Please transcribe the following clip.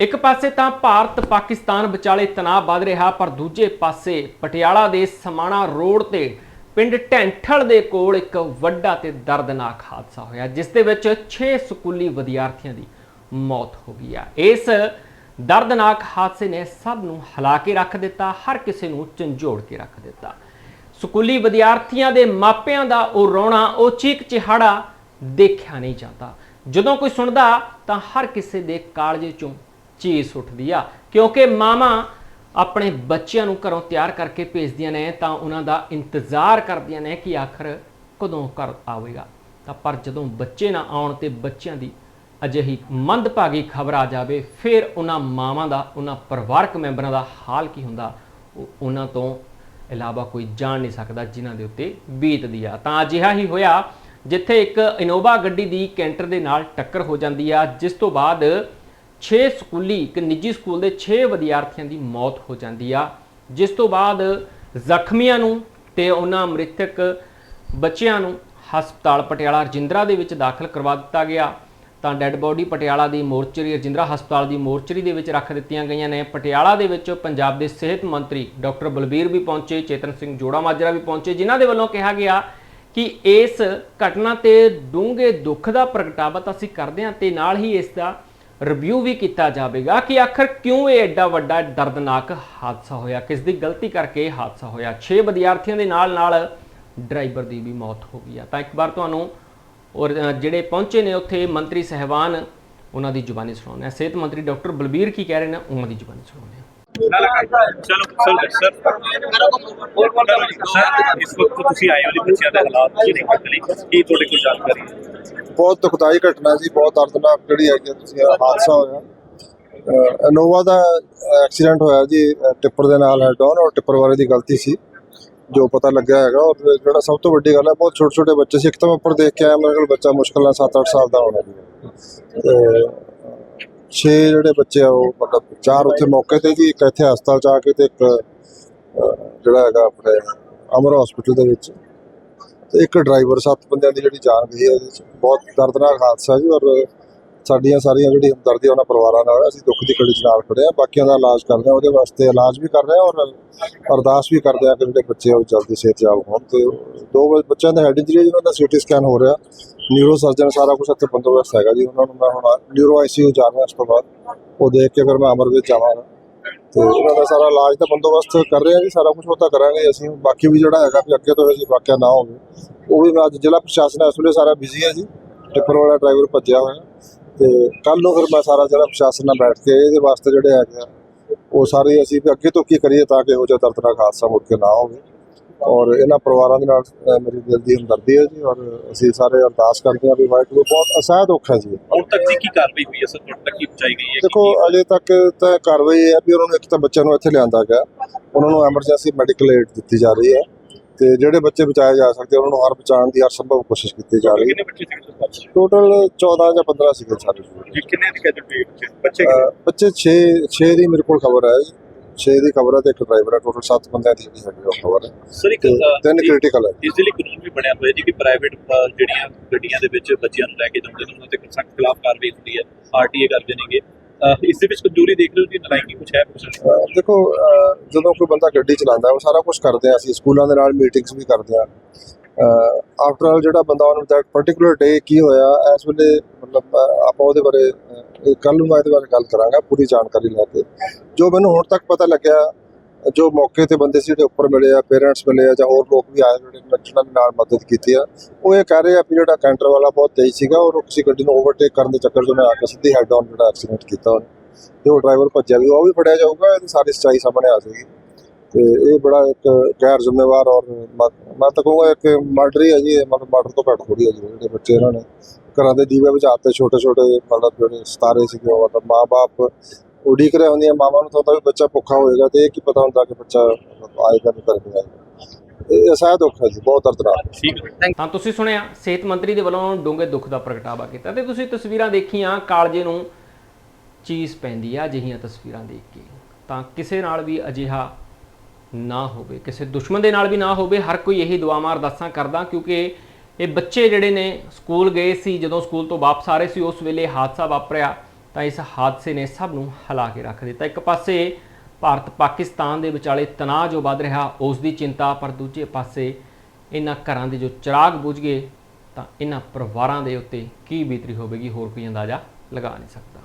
ਇੱਕ ਪਾਸੇ ਤਾਂ ਭਾਰਤ ਪਾਕਿਸਤਾਨ ਵਿਚਾਲੇ ਤਣਾਅ ਵੱਧ ਰਿਹਾ, ਪਰ ਦੂਜੇ ਪਾਸੇ ਪਟਿਆਲਾ ਦੇ ਸਮਾਣਾ ਰੋਡ ਤੇ ਪਿੰਡ ਢੈਂਠਲ ਦੇ ਕੋਲ ਇੱਕ ਵੱਡਾ ਤੇ ਦਰਦਨਾਕ ਹਾਦਸਾ ਹੋਇਆ, ਜਿਸ ਦੇ ਵਿੱਚ 6 ਸਕੂਲੀ ਵਿਦਿਆਰਥੀਆਂ ਦੀ ਮੌਤ ਹੋ ਗਈ ਆ। ਇਸ ਦਰਦਨਾਕ ਹਾਦਸੇ ਨੇ ਸਭ ਨੂੰ ਹਿਲਾ ਕੇ ਰੱਖ ਦਿੱਤਾ, ਹਰ ਕਿਸੇ ਨੂੰ ਝੰਜੋੜ ਕੇ ਰੱਖ ਦਿੱਤਾ। ਸਕੂਲੀ ਵਿਦਿਆਰਥੀਆਂ ਦੇ ਮਾਪਿਆਂ ਦਾ ਉਹ ਰੋਣਾ, ਉਹ ਚੀਕ ਚਿਹਾੜਾ ਦੇਖਿਆ ਨਹੀਂ ਜਾਂਦਾ। ਜਦੋਂ ਕੋਈ ਸੁਣਦਾ ਤਾਂ ਹਰ ਕਿਸੇ ਦੇ ਕਾਲਜੇ ਚੋਂ ਚੀਸ ਉੱਠਦੀ ਆ। ਕਿਉਂਕਿ ਮਾਵਾਂ ਆਪਣੇ ਬੱਚਿਆਂ ਨੂੰ ਘਰੋਂ ਤਿਆਰ ਕਰਕੇ ਭੇਜਦੀਆਂ ਨੇ, ਤਾਂ ਉਹਨਾਂ ਦਾ ਇੰਤਜ਼ਾਰ ਕਰਦੀਆਂ ਨੇ ਕਿ ਆਖਰ ਕਦੋਂ ਘਰ ਆਵੇਗਾ। ਤਾਂ ਪਰ ਜਦੋਂ ਬੱਚੇ ਨਾ ਆਉਣ ਤੇ ਬੱਚਿਆਂ ਦੀ ਅਜਿਹੀ ਮੰਦਭਾਗੀ ਖਬਰ ਆ ਜਾਵੇ, ਫਿਰ ਉਹਨਾਂ ਮਾਵਾਂ ਦਾ, ਉਹਨਾਂ ਪਰਿਵਾਰਕ ਮੈਂਬਰਾਂ ਦਾ ਹਾਲ ਕੀ ਹੁੰਦਾ, ਉਹ ਉਹਨਾਂ ਤੋਂ ਇਲਾਵਾ ਕੋਈ ਜਾਣ ਨਹੀਂ ਸਕਦਾ ਜਿਨ੍ਹਾਂ ਦੇ ਉੱਤੇ ਬੀਤਦੀ ਆ। ਤਾਂ ਅਜਿਹਾ ਹੀ ਹੋਇਆ, ਜਿੱਥੇ ਇੱਕ ਇਨੋਵਾ ਗੱਡੀ ਦੀ ਕੈਂਟਰ ਦੇ ਨਾਲ ਟੱਕਰ ਹੋ ਜਾਂਦੀ ਆ, ਜਿਸ ਤੋਂ ਬਾਅਦ 6 ਸਕੂਲੀ ਇੱਕ ਨਿੱਜੀ ਸਕੂਲ ਦੇ 6 ਵਿਦਿਆਰਥੀਆਂ ਦੀ ਮੌਤ ਹੋ ਜਾਂਦੀ ਆ। ਜਿਸ ਤੋਂ ਬਾਅਦ ਜ਼ਖਮੀਆਂ ਨੂੰ ਤੇ ਉਹਨਾਂ ਮ੍ਰਿਤਕ ਬੱਚਿਆਂ ਨੂੰ ਹਸਪਤਾਲ ਪਟਿਆਲਾ ਰਜਿੰਦਰਾ ਦੇ ਵਿੱਚ ਦਾਖਲ ਕਰਵਾ ਦਿੱਤਾ ਗਿਆ। ਤਾਂ ਡੈੱਡ ਬੋਡੀ ਪਟਿਆਲਾ ਦੀ ਮੋਰਚਰੀ, ਰਜਿੰਦਰਾ ਹਸਪਤਾਲ ਦੀ ਮੋਰਚਰੀ ਦੇ ਵਿੱਚ ਰੱਖ ਦਿੱਤੀਆਂ ਗਈਆਂ ਨੇ। ਪਟਿਆਲਾ ਦੇ ਵਿੱਚ ਪੰਜਾਬ ਦੇ ਸਿਹਤ ਮੰਤਰੀ ਡਾਕਟਰ ਬਲਬੀਰ ਵੀ ਪਹੁੰਚੇ, ਚੇਤਨ ਸਿੰਘ ਜੋੜਾ ਮਾਜਰਾ ਵੀ ਪਹੁੰਚੇ, ਜਿਨ੍ਹਾਂ ਦੇ ਵੱਲੋਂ ਕਿਹਾ ਗਿਆ ਕਿ ਇਸ ਘਟਨਾ ਤੇ ਡੂੰਘੇ ਦੁੱਖ ਦਾ ਪ੍ਰਗਟਾਵਾ ਤਾਂ ਅਸੀਂ ਕਰਦੇ ਹਾਂ ਤੇ ਨਾਲ ਹੀ ਇਸ ਦਾ ਰਿਵਿਊ ਵੀ ਕੀਤਾ ਜਾਵੇਗਾ ਕਿ ਆਖਰ ਕਿਉਂ ਇਹ ਐਡਾ ਵੱਡਾ ਦਰਦਨਾਕ ਹਾਦਸਾ ਹੋਇਆ, ਕਿਸ ਦੀ ਗਲਤੀ ਕਰਕੇ ਇਹ ਹਾਦਸਾ ਹੋਇਆ? 6 ਵਿਦਿਆਰਥੀਆਂ ਦੇ ਨਾਲ ਨਾਲ ਡਰਾਈਵਰ ਦੀ ਵੀ ਮੌਤ ਹੋ ਗਈ ਆ। ਤਾਂ ਇੱਕ ਵਾਰ ਤੁਹਾਨੂੰ ਔਰ ਜਿਹੜੇ ਪਹੁੰਚੇ ਨੇ ਉੱਥੇ ਮੰਤਰੀ ਸਹਿਬਾਨ, ਉਹਨਾਂ ਦੀ ਜ਼ੁਬਾਨੀ ਸੁਣਾਉਂਦੇ ਆ ਸਿਹਤ ਮੰਤਰੀ ਡਾਕਟਰ ਬਲਬੀਰ ਕੀ ਕਹਿ ਰਹੇ ਨੇ, ਉਹਨਾਂ ਦੀ ਜ਼ੁਬਾਨੀ ਸੁਣਾਉਂਦੇ ਆ ਚਲੋ ਸਰ। ਸਰ, ਇਸ ਵਕਤ ਤੁਸੀਂ ਆਏ ਹੋ ਬੱਚਿਆਂ ਦੇ ਹਾਲਾਤ ਕੀ ਲਈ ਕੀ ਤੁਹਾਡੇ ਕੋਲ ਜਾਣਕਾਰੀ ਬਹੁਤ ਦੁਖਦਾਈ ਘਟਨਾ ਸੀ ਬਹੁਤ ਦਰਦਨਾਕ ਜਿਹੜੀ ਹੈਗੀ ਆ, ਤੁਸੀਂ ਹਾਦਸਾ ਹੋਇਆ। ਇਨੋਵਾ ਦਾ ਐਕਸੀਡੈਂਟ ਹੋਇਆ ਜੀ ਟਿੱਪਰ ਦੇ ਨਾਲ ਹੈਡ ਔਨ ਔਰ ਟਿੱਪਰ ਵਾਲੇ ਦੀ ਗਲਤੀ ਸੀ ਜੋ ਪਤਾ ਲੱਗਿਆ ਹੈਗਾ। ਔਰ ਜਿਹੜਾ ਸਭ ਤੋਂ ਵੱਡੀ ਗੱਲ ਹੈ ਬਹੁਤ ਛੋਟੇ ਛੋਟੇ ਬੱਚੇ ਸੀ। ਇੱਕ ਤਾਂ ਉੱਪਰ ਦੇਖ ਕੇ ਆਇਆ ਮੇਰੇ ਕੋਲ ਬੱਚਾ ਮੁਸ਼ਕਲ ਨਾਲ 7-8 ਸਾਲ ਦਾ ਹੋਣਾ ਜੀ। ਤੇ ਛੇ ਜਿਹੜੇ ਬੱਚੇ ਆ ਉਹ ਮਤਲਬ ਚਾਰ ਉੱਥੇ ਮੌਕੇ ਤੇ ਜੀ ਇੱਕ ਇੱਥੇ ਹਸਪਤਾਲ ਚ ਆ ਕੇ ਤੇ ਇੱਕ ਜਿਹੜਾ ਹੈਗਾ ਆਪਣੇ ਅਮਰ ਹਸਪੀਟਲ ਦੇ ਵਿੱਚ। ਤੇ ਇੱਕ ਡਰਾਈਵਰ ਸੱਤ ਬੰਦਿਆਂ ਦੀ ਜਿਹੜੀ ਜਾਨ ਗਈ ਹੈ, ਇਹਦੇ 'ਚ ਬਹੁਤ ਦਰਦਨਾਕ ਹਾਦਸਾ ਜੀ ਔਰ ਸਾਡੀਆਂ ਸਾਰੀਆਂ ਜਿਹੜੀ ਹਮਦਰਦੀ ਉਹਨਾਂ ਪਰਿਵਾਰਾਂ ਨਾਲ ਹੈ। ਅਸੀਂ ਦੁੱਖ ਦੀ ਘੜੀ 'ਚ ਨਾਲ ਖੜੇ ਆ ਬਾਕੀਆਂ ਦਾ ਇਲਾਜ ਕਰਦੇ ਆ ਉਹਦੇ ਵਾਸਤੇ ਇਲਾਜ ਵੀ ਕਰ ਰਹੇ ਆ ਔਰ ਅਰਦਾਸ ਵੀ ਕਰਦੇ ਆ ਕਿ ਜਿਹੜੇ ਬੱਚੇ ਆ, ਉਹ ਜਲਦੀ ਸਿਹਤਯਾਬ ਹੋਣ ਤੇ ਦੋ ਬ- ਬੱਚਿਆਂ ਦਾ ਹੈਡ ਇੰਜਰੀ ਜਿਹਨਾਂ ਦਾ ਸੀਟੀ ਸਕੈਨ ਹੋ ਰਿਹਾ ਨਿਊਰੋ ਸਰਜਨ ਸਾਰਾ ਕੁਝ ਇੱਥੇ ਬੰਦੋਬਸਤ ਹੈਗਾ ਜੀ, ਉਹਨਾਂ ਨੂੰ ਮੈਂ ਹੁਣ ਨਿਊਰੋ ਆਈਸੀਯੂ ਜਾ ਰਿਹਾ ਉਸ ਤੋਂ ਬਾਅਦ, ਉਹ ਦੇਖ ਕੇ ਫਿਰ ਮੈਂ ਅਮਰ ਵਿੱਚ ਜਾਵਾਂਗਾ ਤੇ ਉਹਨਾਂ ਦਾ ਸਾਰਾ ਇਲਾਜ ਦਾ ਬੰਦੋਬਸਤ ਕਰ ਰਹੇ ਆ ਜੀ, ਸਾਰਾ ਕੁਝ ਉਹ ਤਾਂ ਕਰਾਂਗੇ ਅਸੀਂ ਬਾਕੀ ਵੀ ਜਿਹੜਾ ਹੈਗਾ, ਵੀ ਅੱਗੇ ਤੋਂ ਇਹ ਜੀ ਵਾਕਿਆ ਨਾ ਹੋਵੇ। ਉਹ ਵੀ ਮੈਂ ਅੱਜ ਜ਼ਿਲ੍ਹਾ ਪ੍ਰਸ਼ਾਸਨ ਇਸ ਵੇਲੇ ਸਾਰਾ ਬਿਜ਼ੀ ਹੈ ਜੀ, ਟਿੱਪਰ ਵਾਲਾ ਡਰਾਈਵਰ ਭੱਜਿਆ ਹੋਇਆ। ਤੇ ਕੱਲ ਨੂੰ ਫਿਰ ਮੈਂ ਸਾਰਾ ਜ਼ਿਲ੍ਹਾ ਪ੍ਰਸ਼ਾਸਨ ਨਾਲ ਬੈਠ ਕੇ ਇਹਦੇ ਵਾਸਤੇ ਜਿਹੜੇ ਹੈਗੇ ਆ, ਉਹ ਸਾਰੇ ਅਸੀਂ ਵੀ ਅੱਗੇ ਤੋਂ ਕੀ ਕਰੀਏ ਤਾਂ ਕਿ ਉਹ ਜਿਹਾ ਦਰਦਨਾਕ ਹਾਦਸਾ ਮੁੜ ਕੇ ਨਾ ਹੋਵੇ। ਔਰ ਇਹਨਾਂ ਪਰਿਵਾਰਾਂ ਦੇ ਨਾਲ ਮੇਰੀ ਦਿਲ ਦੀ ਹਮਦਰਦੀ ਹੈ ਜੀ ਔਰ ਅਸੀਂ ਸਾਰੇ ਅਰਦਾਸ ਕਰਦੇ ਹਾਂ ਵੀ ਵਾਹਿਗੁਰੂ ਬਹੁਤ ਅਸਹਿ ਦੁੱਖ ਹੈ ਜੀ। ਹੁਣ ਤੱਕ ਦੀ ਕੀ ਕਾਰਵਾਈ ਹੋਈ ਹੈ ਸਰ? ਤੁਹਾਡੇ ਤੱਕ ਕੀ ਪਹੁੰਚਾਈ ਗਈ ਹੈ? ਦੇਖੋ ਅਜੇ ਤੱਕ ਤਾਂ ਕਾਰਵਾਈ ਹੈ ਵੀ ਉਹਨਾਂ ਨੂੰ ਇੱਕ ਤਾਂ ਬੱਚਿਆਂ ਨੂੰ ਇੱਥੇ ਲਿਆਂਦਾ ਗਿਆ। ਉਹਨਾਂ ਨੂੰ ਐਮਰਜੈਂਸੀ ਮੈਡੀਕਲ ਏਡ ਦਿੱਤੀ ਜਾ ਰਹੀ ਹੈ ਤੇ ਜਿਹੜੇ ਬੱਚੇ ਬਚਾਏ ਜਾ ਸਕਦੇ ਉਹਨਾਂ ਨੂੰ ਹਰ ਬਚਾਉਣ ਦੀ ਹਰ ਸੰਭਵ ਕੋਸ਼ਿਸ਼ ਕੀਤੀ ਜਾ ਰਹੀ ਹੈ। ਟੋਟਲ 14 ਜਾਂ 15 ਸੀਗੇ ਸਾਰੇ ਜੀ ਕਿੰਨੇ ਦੀ ਕੈਜੂਅਲਟੀ ਬੱਚੇ ਬੱਚੇ 6 6 ਦੀ ਮੇਰੇ ਕੋਲ ਖਬਰ ਹੈ 6 ਦੀ ਖਬਰ ਹੈ ਤੇ ਇੱਕ ਡਰਾਈਵਰ ਹੈ। ਟੋਟਲ 7 ਬੰਦਿਆਂ ਦੀ ਜਿਹੜੀ ਹੈਗੀ ਉਹ ਖਬਰ ਹੈ। ਸਰ ਇੱਕ ਤਿੰਨ ਕ੍ਰਿਟੀਕਲ ਹੈ। ਇਸ ਲਈ ਕਾਨੂੰਨ ਵੀ ਬਣਿਆ ਹੋਇਆ ਜੀ ਕਿ ਪ੍ਰਾਈਵੇਟ ਜਿਹੜੀਆਂ ਗੱਡੀਆਂ ਦੇ ਵਿੱਚ ਬੱਚਿਆਂ ਨੂੰ ਲੈ ਕੇ ਜਾਂਦੇ ਨੇ ਉਹਨਾਂ ਤੇ ਸਖਤ ਖਿਲਾਫ ਕਾਰਵਾਈ ਹੁੰਦੀ ਹੈ ਆਰਟੀਏ ਕਰਦੇ ਨੇਗੇ। ਇਸ ਦੇ ਵਿੱਚ ਕਮਜ਼ੋਰੀ ਦੇਖ ਰਹੇ ਹੋ ਜੀ ਨਲਾਇਕੀ ਕੁਝ ਹੈ ਦੇਖੋ ਜਦੋਂ ਕੋਈ ਬੰਦਾ ਗੱਡੀ ਚਲਾਉਂਦਾ ਉਹ ਸਾਰਾ ਕੁਝ ਕਰਦੇ ਆ। ਅਸੀਂ ਸਕੂਲਾਂ ਦੇ ਨਾਲ ਮੀਟਿੰਗਸ ਵੀ ਕਰਦੇ ਆ। ਆਫਟਰ ਆਲ ਜਿਹੜਾ ਬੰਦਾ ਉਹਨੂੰ ਦੈਟ ਪਾਰਟਿਕੂਲਰ ਡੇ ਕੀ ਹੋਇਆ ਇਸ ਵੇਲੇ ਮਤਲਬ, ਅਹ, ਆਪਾਂ ਉਹਦੇ ਬਾਰੇ ਕੱਲ ਨੂੰ ਮੈਂ ਇਹਦੇ ਬਾਰੇ ਗੱਲ ਕਰਾਂਗਾ, ਪੂਰੀ ਜਾਣਕਾਰੀ ਲੈ ਕੇ। ਜੋ ਮੈਨੂੰ ਹੁਣ ਤੱਕ ਪਤਾ ਲੱਗਿਆ, ਜੋ ਮੌਕੇ ਤੇ ਬੰਦੇ ਸੀ ਜਿਹੜੇ ਉੱਪਰ ਮਿਲੇ ਆ ਪੇਰੈਂਟਸ ਮਿਲੇ ਆ, ਜਾਂ ਹੋਰ ਲੋਕ ਵੀ ਆਏ ਜਿਹੜੇ ਜਿਨ੍ਹਾਂ ਨੇ ਨਾਲ ਮਦਦ ਕੀਤੀ ਆ, ਉਹ ਇਹ ਕਹਿ ਰਹੇ ਆ ਵੀ ਜਿਹੜਾ ਕੈਂਟਰ ਵਾਲਾ ਬਹੁਤ ਤੇਜ਼ ਸੀਗਾ ਔਰ ਕਿਸੇ ਗੱਡੀ ਨੂੰ ਓਵਰਟੇਕ ਕਰਨ ਦੇ ਚੱਕਰ 'ਚ ਉਹਨੇ ਆ ਕੇ ਸਿੱਧੀ ਹੈਡ ਆਨ ਜਿਹੜਾ ਐਕਸੀਡੈਂਟ ਕੀਤਾ ਉਹਨੇ। ਤੇ ਉਹ ਡਰਾਈਵਰ ਭੱਜਿਆ ਵੀ, ਉਹ ਵੀ ਫੜਿਆ ਜਾਊਗਾ, ਇਹਦੀ ਸਾਰੀ ਸੱਚਾਈ ਸਾਹਮਣੇ ਆ ਜਾਏਗੀ। ਤੇ ਇਹ ਬੜਾ ਇੱਕ ਗੈਰ ਜ਼ਿੰਮੇਵਾਰ ਔਰ ਮ- ਮੈਂ ਤਾਂ ਕਹੂੰਗਾ ਇੱਕ ਮਰਡਰ ਹੀ ਹੈ ਜੀ ਮਤਲਬ ਮਰਡਰ ਤੋਂ ਘੱਟ ਥੋੜੀ ਹੈ ਜੀ, ਜਿਹੜੇ ਬੱਚੇ ਇਹਨਾਂ ਨੇ। ਘਰਾਂ ਦੇ ਦੀਵੇ ਬੁਝਾਤੇ ਛੋਟੇ ਛੋਟੇ ਮਤਲਬ ਜਿਹੜੇ ਸਤਾਰੇ ਸੀਗੇ ਉਹ ਮਤਲਬ ਮਾਂ-ਬਾਪ ਉਡੀਕ ਰਹੇ ਹੁੰਦੀਆਂ ਮਾਵਾਂ ਨੂੰ ਤਾਂ ਹੁੰਦਾ ਵੀ ਬੱਚਾ ਭੁੱਖਾ ਹੋਏਗਾ ਤੇ ਇਹ ਕੀ ਪਤਾ ਹੁੰਦਾ ਕਿ ਬੱਚਾ ਆਏਗਾ ਨਹੀਂ ਕਰੇਗਾ ਇਹ ਅਸਹਿ ਦੁੱਖ ਹੈ ਜੀ ਬਹੁਤ ਦਰਦਨਾਕ। ਠੀਕ ਹੈ। ਤਾਂ ਤੁਸੀਂ ਸੁਣਿਆ ਸਿਹਤ ਮੰਤਰੀ ਦੇ ਵੱਲੋਂ ਡੂੰਘੇ ਦੁੱਖ ਦਾ ਪ੍ਰਗਟਾਵਾ ਕੀਤਾ ਤੇ ਤੁਸੀਂ ਤਸਵੀਰਾਂ ਦੇਖੀਆਂ ਕਾਲਜੇ ਨੂੰ ਚੀਜ਼ ਪੈਂਦੀ ਆ ਅਜਿਹੀਆਂ ਤਸਵੀਰਾਂ ਦੇਖ ਕੇ। ਤਾਂ ਕਿਸੇ ਨਾਲ ਵੀ ਅਜਿਹਾ ਨਾ ਹੋਵੇ ਕਿਸੇ ਦੁਸ਼ਮਣ ਦੇ ਨਾਲ ਵੀ ਨਾ ਹੋਵੇ ਹਰ ਕੋਈ ਇਹੀ ਦੁਆਵਾਂ ਅਰਦਾਸਾਂ ਕਰਦਾ ਕਿਉਂਕਿ ਇਹ ਬੱਚੇ ਜਿਹੜੇ ਨੇ ਸਕੂਲ ਗਏ ਸੀ, ਜਦੋਂ ਸਕੂਲ ਤੋਂ ਵਾਪਸ ਆ ਰਹੇ ਸੀ, ਉਸ ਵੇਲੇ ਹਾਦਸਾ ਵਾਪਰਿਆ ਤਾਂ ਇਸ ਹਾਦਸੇ ਨੇ ਸਭ ਨੂੰ ਹਿਲਾ ਕੇ ਰੱਖ ਦਿੱਤਾ। ਇੱਕ ਪਾਸੇ ਭਾਰਤ ਪਾਕਿਸਤਾਨ ਦੇ ਵਿਚਾਲੇ ਤਣਾਅ ਜੋ ਵੱਧ ਰਿਹਾ, ਉਸ ਦੀ ਚਿੰਤਾ, ਪਰ ਦੂਜੇ ਪਾਸੇ ਇਹਨਾਂ ਘਰਾਂ ਦੇ ਜੋ ਚਿਰਾਗ ਬੁਝ ਗਏ ਤਾਂ ਇਹਨਾਂ ਪਰਿਵਾਰਾਂ ਦੇ ਉੱਤੇ ਕੀ ਬੀਤਰੀ ਹੋਵੇਗੀ, ਹੋਰ ਕੋਈ ਅੰਦਾਜ਼ਾ ਲਗਾ ਨਹੀਂ ਸਕਦਾ।